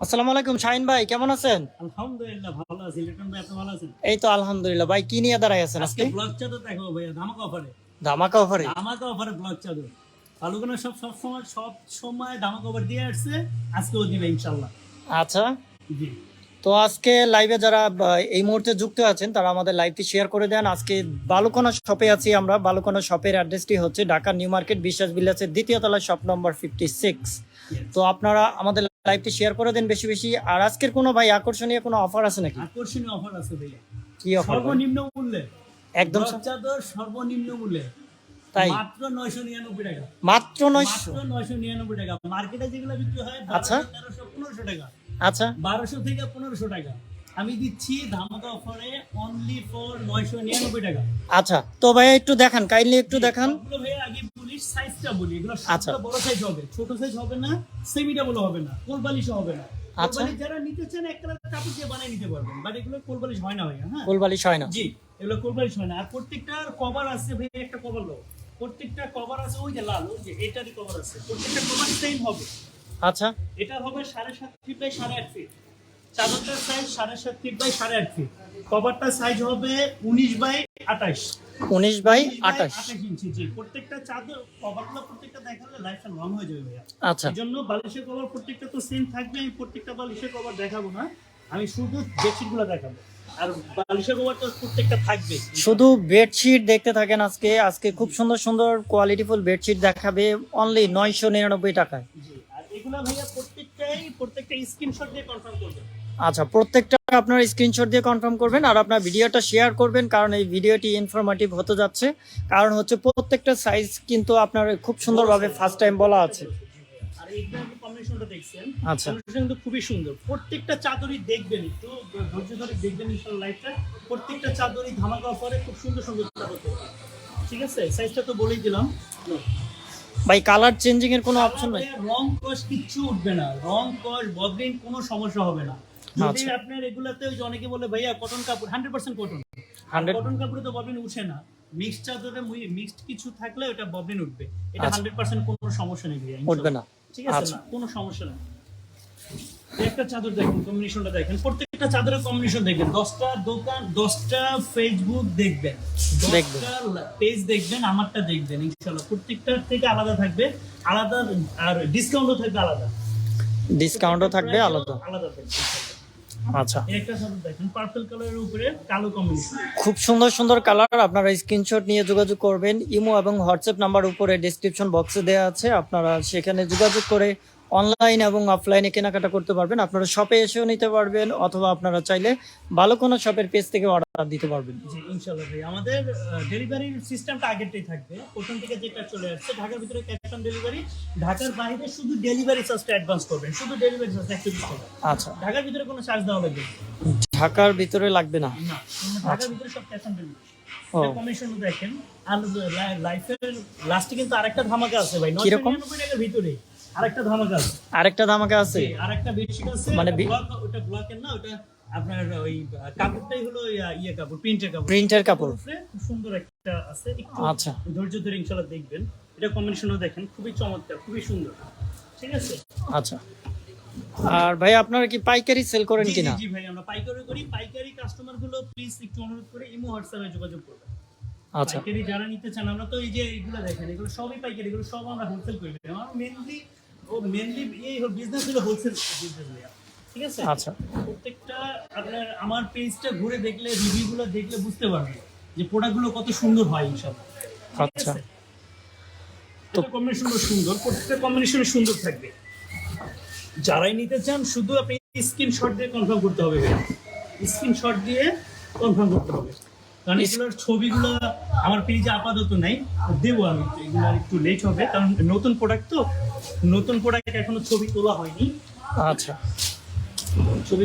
আসসালামু আলাইকুম শাহিন ভাই কেমন আছেন? আলহামদুলিল্লাহ ভালো আছি। লিটন ভাই আপনি ভালো আছেন? এই তো আলহামদুলিল্লাহ ভাই কি নিয়ে আছেন আজকে? চাদর দেখো ভাইয়া ধামাকা অফারে ধামাকা অফারে ধামাকা অফারে চাদর। সব সব সময় সব সময় ধামাকা অফার দিয়ে আসছে আজকেও দিবে ইনশাল্লাহ আচ্ছা। জি। তো আজকে লাইভে যারা এই মুহূর্তে যুক্ত আছেন তারা আমাদের লাইভটি শেয়ার করে দেন। আজকে বালুকোনা শপে আছি আমরা। বালুকোনা শপের অ্যাড্রেসটি হচ্ছে ঢাকা নিউ মার্কেট বিশ্বাস বিল্লাসের দ্বিতীয় তলা শপ নম্বর ফিফটি সিক্স তো আপনারা আমাদের লাইভটি শেয়ার করে দেন বেশি বেশি। আর আজকের কোনো ভাই আকর্ষণীয় কোনো অফার আছে নাকি? আকর্ষণীয় অফার আছে ভাইয়া। কি অফার সর্বনিম্ন মূল্যে। একদম চাদর সর্বনিম্ন মূল্যে। তাই? মাত্র নয়শো নিরানব্বই টাকা। মাত্র নয়শো? মাত্র নয়শো নিরানব্বই টাকা। মার্কেটে যেগুলো বিক্রি হয় আচ্ছা। তেরোশো পনেরোশো টাকা। আচ্ছা। বারোশো থেকে পনেরোশো টাকা। আমি দিচ্ছি ধামাকা অফারে অনলি ফর নয়শো নিরানব্বই টাকা। আচ্ছা। তো ভাই একটু দেখান কাইন্ডলি একটু দেখান। ভাইয়া আগে সাইজটা বলি এগুলো আচ্ছা। সবগুলো বড় সাইজ হবে ছোট সাইজ হবে না সেমি ডাবল হবে না কোলবালিশ হবে না। আচ্ছা। কোলবালিশ যারা নিতে চান এক কালার কাপড় দিয়ে বানিয়ে নিতে পারবেন বাট এগুলো কোলবালিশ হয় না ভাইয়া হ্যাঁ? ফুলবালিশ হয় না। জি এগুলো কোলবালিশ হয় না। আর প্রত্যেকটার কভার আছে ভাই একটা কভার লো। প্রত্যেকটা কভার আছে ওই যে লাল ওই যে এটারই কভার আছে। প্রত্যেকটা কভার সেম হবে। আচ্ছা। এটা হবে সাড়ে সাত ফিট বাই সাড়ে আট ফিট চাদরটার সাইজ সাড়ে সাত ফিট বাই সাড়ে আট ফিট কভারটার সাইজ হবে উনিশ বাই আঠাশ। উনিশ বাই আঠাশ। প্রত্যেকটা চাদর কভারগুলো প্রত্যেকটা দেখালে লাইফটা লং হয়ে যাবে ভাইয়া। আচ্ছা। এই জন্য বালিশের কভার প্রত্যেকটা তো সেম থাকবে আমি প্রত্যেকটা বালিশের কভার দেখাবো না। আমি শুধু বেডশিটগুলো দেখাবো। আর বালিশের কভার তো প্রত্যেকটা থাকবে। শুধু বেডশিট দেখতে থাকেন আজকে। আজকে খুব সুন্দর সুন্দর কোয়ালিটিফুল বেডশিট দেখাবে অনলি নয়শো নিরানব্বই টাকায়। জি। আর এগুলো ভাইয়া প্রত্যেকটাই প্রত্যেকটা স্ক্রিনশট দিয়ে কনফার্ম করবেন। আচ্ছা প্রত্যেকটা আপনার স্ক্রিনশট দিয়ে কনফার্ম করবেন আর আপনার ভিডিওটা শেয়ার করবেন কারণ এই ভিডিওটি ইনফরমেটিভ হতে যাচ্ছে। কারণ হচ্ছে প্রত্যেকটা সাইজ কিন্তু আপনার খুব সুন্দরভাবে ফার্স্ট টাইম বলা আছে। আর কম্বিনেশনটা দেখছেন আচ্ছা। কিন্তু খুবই সুন্দর। প্রত্যেকটা চাদরই দেখবেন একটু ধৈর্য ধরে দেখবেন ইনশাআল্লাহ লাইভটা প্রত্যেকটা চাদরই ধামাকা অফারে খুব সুন্দর সুন্দর চাদর ঠিক আছে? সাইজটা তো বলেই দিলাম। ভাই কালার চেঞ্জিং এর কোনো অপশন নাই? রং কস কিচ্ছু উঠবে না। রং কস বদলিন কোনো সমস্যা হবে না। যদি আচ্ছা। আপনার এগুলাতে ওই যে অনেকে বলে ভাইয়া কটন কাপড় হান্ড্রেড পার্সেন্ট কটন 100 কটন কাপড়ে তো ববিন উঠে না। মিক্সড চাদরে মিক্সড কিছু থাকলে ওটা ববিন উঠবে। এটা আচ্ছা। হান্ড্রেড পার্সেন্ট কোনো সমস্যা নেই ভাইয়া উঠবে না। ঠিক আছে আচ্ছা। না কোনো সমস্যা নেই। একটা চাদর দেখেন কম্বিনেশনটা দেখেন। প্রত্যেকটা চাদরের কম্বিনেশন দেখবেন। দশটা দোকান দশটা ফেসবুক দেখবেন। দশটা পেজ দেখবেন আমারটা দেখবেন ইনশাল্লাহ প্রত্যেকটার থেকে আলাদা থাকবে আলাদা আর ডিসকাউন্টও থাকবে আলাদা। ডিসকাউন্টও থাকবে আলাদা। আলাদা থাকবে আচ্ছা। একটা চাদর দেখেন পার্পল কালারের উপরে কালো কম্বিনেশন খুব সুন্দর সুন্দর কালার আপনারা স্ক্রিনশট নিয়ে যোগাযোগ করবেন। ইমো এবং হোয়াটসঅ্যাপ নাম্বার উপরে ডেসক্রিপশন বক্সে দেওয়া আছে আপনারা সেখানে যোগাযোগ করে অনলাইন এবং অফলাইনে কেনাকাটা করতে পারবেন। আপনারা শপে এসেও নিতে পারবেন অথবা আপনারা চাইলে ভালো কোনো শপের পেজ থেকে অর্ডার দিতে পারবেন। জি ইনশাল্লাহ ভাই। আমাদের ডেলিভারির সিস্টেমটা আগেরটাই থাকবে। প্রথম থেকে যেটা চলে আসছে ঢাকার ভিতরে ক্যাশ অন ডেলিভারি ঢাকার বাইরে শুধু ডেলিভারি চার্জটা অ্যাডভান্স করবেন। শুধু ডেলিভারি চার্জ বিশ আচ্ছা। ঢাকার ভিতরে কোনো চার্জ দেওয়া লাগবে না। ঢাকার ভিতরে লাগবে না? না ঢাকার ভিতরে সব ক্যাশ অন ডেলিভারি কমিশন দেখেন। আর লাইফের লাস্টে কিন্তু আরেকটা ধামাকা আছে ভাই? নিরানব্বই টাকার ভিতরে। আরেকটা ধামাকা আছে। আরেকটা ধামাকা আছে? আরেকটা বেডশিট আছে। মানে ওটা ব্লকের না ওটা আপনার ওই কাপড়টাই হলো ইয়ে কাপড় প্রিন্টের কাপড়। প্রিন্টের কাপড়। খুব সুন্দর একটা আছে। একটু আচ্ছা। ধৈর্য ধরে ইনশাআল্লাহ দেখবেন। এটা কম্বিনেশনও দেখেন খুবই চমৎকার খুবই সুন্দর। ঠিক আছে? আচ্ছা। আর ভাই আপনারা কি পাইকারি সেল করেন কিনা? জি ভাই আমরা পাইকারি করি। পাইকারি কাস্টমারগুলো প্লিজ একটু অনুরোধ করে ইমো হোয়াটসঅ্যাপে যোগাযোগ করবেন। আচ্ছা। পাইকারি যারা নিতে চান আমরা তো এই যে এগুলো দেখেন এগুলো সবই পাইকারি এগুলো সব আমরা হোলসেল করি। আমার মেনলি ও মেনলি এই বিজনেস হলো হোলসেল বিজনেস ঠিক আছে? আচ্ছা। প্রত্যেকটা আপনার আমার পেজটা ঘুরে দেখলে রিভিউ গুলো দেখলে বুঝতে পারবেন যে প্রোডাক্টগুলো কত সুন্দর হয় ইনশাআল্লাহ। আচ্ছা। তো কম্বিনেশন সুন্দর প্রত্যেকটা কম্বিনেশন সুন্দর থাকবে। যারাই নিতে চান শুধু আপনি স্ক্রিনশট দিয়ে কনফার্ম করতে হবে স্ক্রিনশট দিয়ে কনফার্ম করতে হবে। কারণ এগুলোর ছবিগুলো আমার পেজে আপাতত নাই দেবো আমি। এগুলো একটু লেট হবে কারণ নতুন প্রোডাক্ট তো নতুন প্রোডাক্ট এখনও ছবি তোলা হয়নি। আচ্ছা।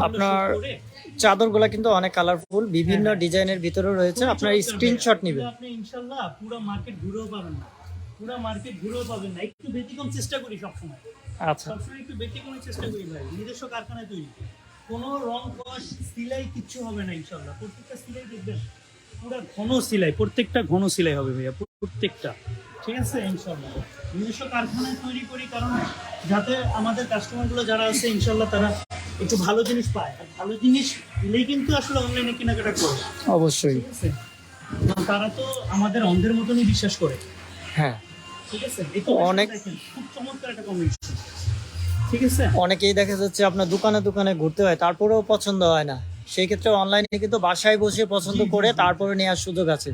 আপনার- করে কিন্তু অনেক কালারফুল বিভিন্ন হ্যাঁ। ডিজাইনের ভিতরে রয়েছে আপনার স্ক্রিনশট। নেবেন। আপনি ইনশাল্লাহ পুরো মার্কেট ঘুরেও পাবেন না। পুরো মার্কেট ঘুরেও পাবেন না। একটু ব্যতিক্রম চেষ্টা করি সবসময়। আচ্ছা। সবসময় একটু ব্যতিক্রমের চেষ্টা করি ভাই। নিজস্ব কারখানায় তৈরি। কোনো রং কস সিলাই কিচ্ছু হবে না ইনশাল্লাহ। প্রত্যেকটা সিলাই দেখবেন। পুরো ঘন সিলাই প্রত্যেকটা ঘন সিলাই হবে ভাইয়া প্রত্যেকটা। ঠিক আছে? ইনশাল্লাহ নিজস্ব কারখানায় তৈরি করি কারণ যাতে আমাদের কাস্টমারগুলো যারা আছে ইনশাল্লাহ তারা একটু ভালো জিনিস পায়। আর ভালো জিনিস দিলেই কিন্তু আসলে অনলাইনে কেনাকাটা করে। অবশ্যই। তারা তো আমাদের অন্ধের মতনই বিশ্বাস করে। হ্যাঁ। ঠিক আছে? এই অনেক- খুব চমৎকার একটা কম্বিনেশন ঠিক আছে? অনেকেই দেখা যাচ্ছে আপনার দোকানে দোকানে ঘুরতে হয় তারপরেও পছন্দ হয় না। সেই ক্ষেত্রে অনলাইনে কিন্তু বাসায় বসে পছন্দ করে তারপরে নেওয়ার সুযোগ আছে।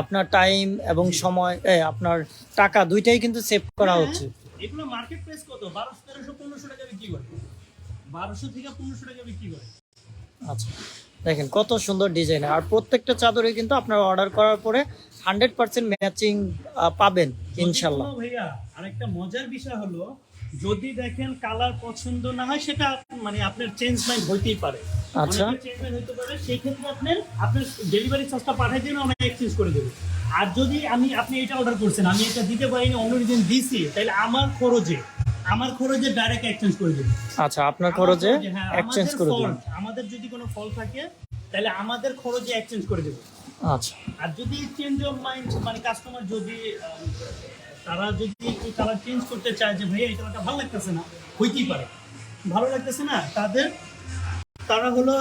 আপনার টাইম এবং সময় আপনার টাকা দুইটাই কিন্তু সেভ করা হচ্ছে। এগুলো মার্কেট প্রাইস কত? বারোশো তেরোশো পনেরোশো টাকা বিক্রি করে। বারোশো থেকে পনেরোশো টাকা বিক্রি করে। আচ্ছা দেখেন কত সুন্দর ডিজাইন আর প্রত্যেকটা চাদরে কিন্তু আপনার অর্ডার করার পরে হান্ড্রেড পার্সেন্ট ম্যাচিং পাবেন ইনশাল্লাহ ভাইয়া আরেকটা মজার বিষয় হলো যদি দেখেন কালার পছন্দ না হয় সেটা মানে আপনার চেঞ্জ মাইন্ড হইতেই পারে। আচ্ছা। চেঞ্জ মাইন্ড হইতে পারে সেই ক্ষেত্রে আপনার আপনার ডেলিভারি চার্জটা পাঠিয়ে দিন আমরা এক্সচেঞ্জ করে দেবো। আর যদি আমি আপনি এটা অর্ডার করছেন আমি এটা দিতে পারিনি অন্য রিজন দিছি তাহলে আমার খরচে আমার খরচে ডাইরেক্ট এক্সচেঞ্জ করে দেবো। আচ্ছা আপনার খরচে খরচে, হ্যাঁ, এক্সচেঞ্জ করে দিন আমাদের যদি কোনো ফল থাকে তাহলে আমাদের খরচে এক্সচেঞ্জ করে দেবো। আচ্ছা। আর যদি চেঞ্জ অফ মাইন্ড মানে কাস্টমার যদি তারা যদি কালার চেঞ্জ করতে চায় যে ভাইয়া কালারটা ভালো লাগতেছে না। হইতেই পারে। ভালো লাগতেছে না তাদের তারা হলো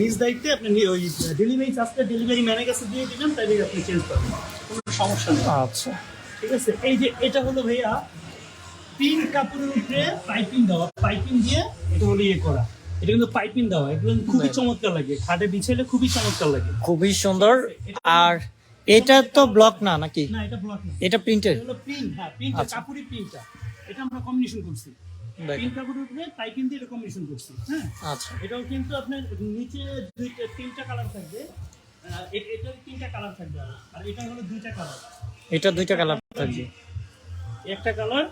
নিজ দায়িত্বে আপনি ওই ডেলিভারি চার্জটা ডেলিভারি ম্যানের কাছে দিয়ে দিবেন তাহলে আপনি চেঞ্জ করবেন। কোনো সমস্যা নেই। আচ্ছা। ঠিক আছে? এই যে এটা হলো ভাইয়া পিন কাপড়ের উপরে পাইপিং দেওয়া। পাইপিং দিয়ে এটা হলো ইয়ে করা। এটা কিন্তু পাইপিং দেওয়া। এগুলো খুবই চমৎকার লাগে। খাটে বিছাইলে খুবই চমৎকার লাগে। খুবই সুন্দর। আর এটা তো ব্লক না নাকি? না এটা ব্লক না। এটা প্রিন্টেড এটা হলো প্রিন্ট হ্যাঁ প্রিন্ট। কাপড়ি প্রিন্টটা এটা আমরা কম্বিনেশন করছি। প্রিন্ট কাপড়ের উপরে পাইপিং দিয়ে এটা কম্বিনেশন করছি হ্যাঁ? আচ্ছা। এটাও কিন্তু আপনার নিচে দুইটা তিনটা কালার থাকবে এটার তিনটা কালার থাকবে আরও। এটা হলো দুইটা কালার এটা দুইটা কালার থাকবে। একটা কালার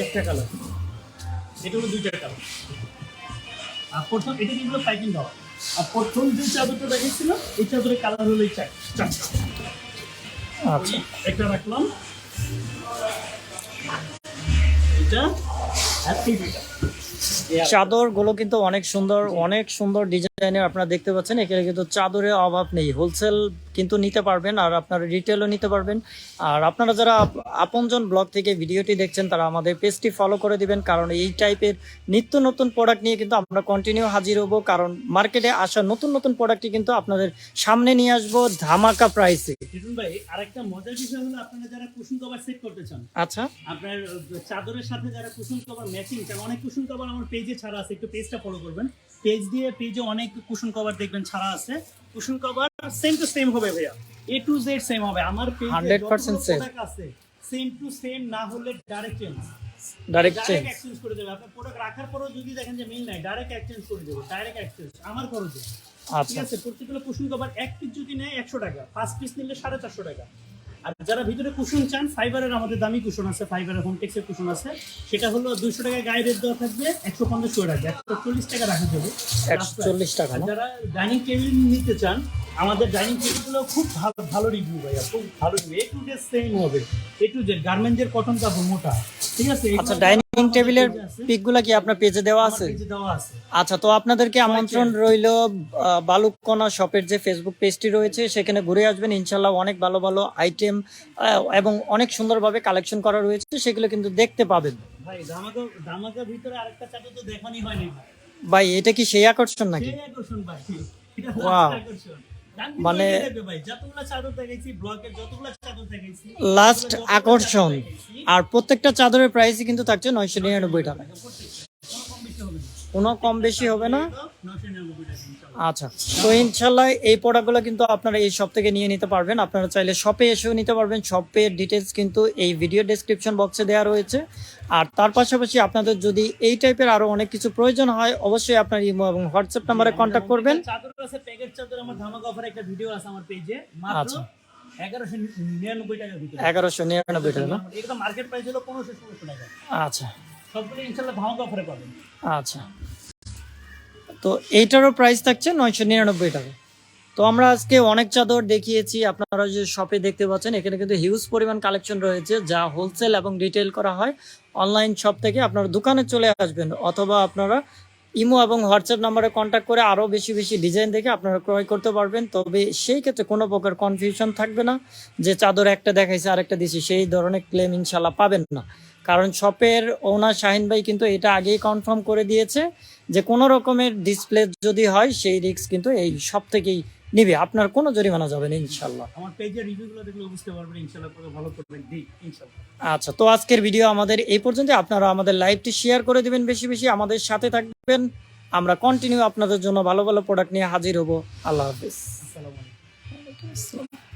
একটা কালার এটা হলো দুইটা কালার আর প্রথম এটা কিন্তু পাইপিং দেওয়া আর প্রথম যে চাদরটা দেখেছিল এই চাদরের কালার হলো এই চার- চারটা আচ্ছা। একটা রাখলাম। চাদরগুলো কিন্তু অনেক সুন্দর অনেক সুন্দর ডিজাইনের আপনারা দেখতে পাচ্ছেন এখানে কিন্তু চাদরের অভাব নেই। হোলসেল কিন্তু নিতে পারবেন আর আপনারা রিটেলও নিতে পারবেন। আর আপনারা যারা আপ- আপনজন ব্লগ থেকে ভিডিওটি দেখছেন তারা আমাদের পেজটি ফলো করে দিবেন কারণ এই টাইপের নিত্য নতুন প্রোডাক্ট নিয়ে কিন্তু আমরা কন্টিনিউ হাজির হব কারণ মার্কেটে আসা নতুন নতুন প্রোডাক্টই কিন্তু আপনাদের সামনে নিয়ে আসব ধামাকা প্রাইসে ভাই আরেকটা মজার বিষয় হলো আপনারা যারা কুশন কভার সেট করতে চান আচ্ছা। আপনার চাদরের সাথে যারা কুশন কভার ম্যাচিং চান অনেক কুশন কভার আমার পেজে ছাড়া আছে একটু পেজটা ফলো করবেন। পেজ দিয়ে পেজে অনেক কুশন কভার দেখবেন ছাড়া আছে। Cushion cover same to same হবে ভাইয়া। এ টু জেড সেম হবে। আমার পেজে 100% same। আছে সেম টু সেম না হলে direct change direct change exchange করে দেবে। আপনার প্রোডাক্ট রাখার পরেও যদি দেখেন যে মিল নাই ডাইরেক্ট এক্সচেঞ্জ করে দেবো। ডাইরেক্ট এক্সচেঞ্জ আমার খরচে। ঠিক আচ্ছা আছে? প্রত্যেকগুলো কুশন কভার এক পিস যদি নেয় একশো টাকা। পাঁচ পিস নিলে সাড়ে চারশো টাকা। আর যারা ভিতরে কুশন চান ফাইবারের আমাদের দামি কুশন আছে ফাইবারের হোমটেক্সের কুশন আছে সেটা হলো দুশো টাকা গায়ে রেট দেওয়া থাকবে একশো পঞ্চাশ করে রাখবে একশো চল্লিশ টাকা রাখা যাবে। একশো চল্লিশ টাকা যারা ডাইনিং টেবিল নিতে চান আমাদের ডাইনিং টেবিলগুলো খুব ভালো ভালো রিভিউ ভাইয়া খুব ভালো review A to Z same হবে। এ টু জেড গার্মেন্টের কটন কাপড় মোটা ঠিক আছে? আচ্ছা ডাইনিং টেবিলের। পিকগুলা কি আপনার পেজে দেওয়া আছে? আচ্ছা তো আপনাদেরকে আমন্ত্রণ রইল বালুকনা শপের যে ফেসবুক পেজটি রয়েছে সেখানে ঘুরে আসবেন। ইনশাল্লাহ অনেক ভালো ভালো আইটেম এবং অনেক সুন্দরভাবে কালেকশন করা রয়েছে সেগুলো কিন্তু দেখতে পাবেন। ভাই এটা কি সেই আকর্ষণ নাকি? আকর্ষণ ভাই। মানে- লাস্ট আকর্ষণ। আর প্রত্যেকটা চাদরের প্রাইসই কিন্তু থাকছে নয়শো নিরানব্বই টাকা। কোনো কম বেশি হবে না। কোনো কম বেশি হবে না 999 টাকা ইনশাআল্লাহ। আচ্ছা তো ইনশাল্লাহ এই প্রোডাক্টগুলো কিন্তু আপনারা এই শপ থেকে নিয়ে নিতে পারবেন আপনারা চাইলে শপে এসেও নিতে পারবেন শপের ডিটেলস কিন্তু এই ভিডিও ডেসক্রিপশন বক্সে দেওয়া রয়েছে আর তার পাশাপাশি আপনাদের যদি এই টাইপের আরও অনেক কিছু প্রয়োজন হয় অবশ্যই আপনার ইমো এবং হোয়াটসঅ্যাপ নাম্বারে কন্ট্যাক্ট করবেন আচ্ছা। 1199 টাকার ভিতরে। এগারোশো নিরানব্বই টাকা না এগুলো মার্কেট প্রাইস হলো 1500 1600 টাকা। আচ্ছা সবগুলো অফারে পাবেন। আচ্ছা। তো এইটারও প্রাইস থাকছে নয়শো নিরানব্বই টাকা। তো আমরা আজকে অনেক চাদর দেখিয়েছি, আপনারা যে শপে দেখতে পাচ্ছেন, এখানে কিন্তু হিউজ পরিমাণ কালেকশন রয়েছে, যা হোলসেল এবং রিটেল করা হয়। অনলাইন শপ থেকে আপনারা দোকানে চলে আসবেন, অথবা আপনারা ইমো এবং হোয়াটসঅ্যাপ নাম্বারে কন্ট্যাক্ট করে আরও বেশি বেশি ডিজাইন দেখে আপনারা ক্রয় করতে পারবেন। তবে সেই ক্ষেত্রে কোনো প্রকার কনফিউশন থাকবে না যে চাদর একটা দেখাইছে, আরেকটা দিছি, সেই ধরনের ক্লেম ইনশাল্লাহ পাবেন না। কারণ শপের ওনার শাহিন ভাই কিন্তু এটা আগেই কনফার্ম করে দিয়েছে যে কোনো রকমের ডিসপ্লে যদি হয় সেই রিস্ক কিন্তু এই সব থেকেই নিবে। আপনার কোনো জরিমানা যাবে না ইনশাল্লাহ। আমার পেজের রিভিউগুলো দেখলে বুঝতে পারবেন ইনশাল্লাহ করে ভালো করবেন দিই ইনশাল্লাহ। আচ্ছা তো আজকের ভিডিও আমাদের এই পর্যন্ত আপনারা আমাদের লাইভটি শেয়ার করে দিবেন বেশি বেশি আমাদের সাথে থাকবেন। আমরা কন্টিনিউ আপনাদের জন্য ভালো ভালো প্রোডাক্ট নিয়ে হাজির হব। আল্লাহ হাফিজ। আসসালামু আলাইকুম।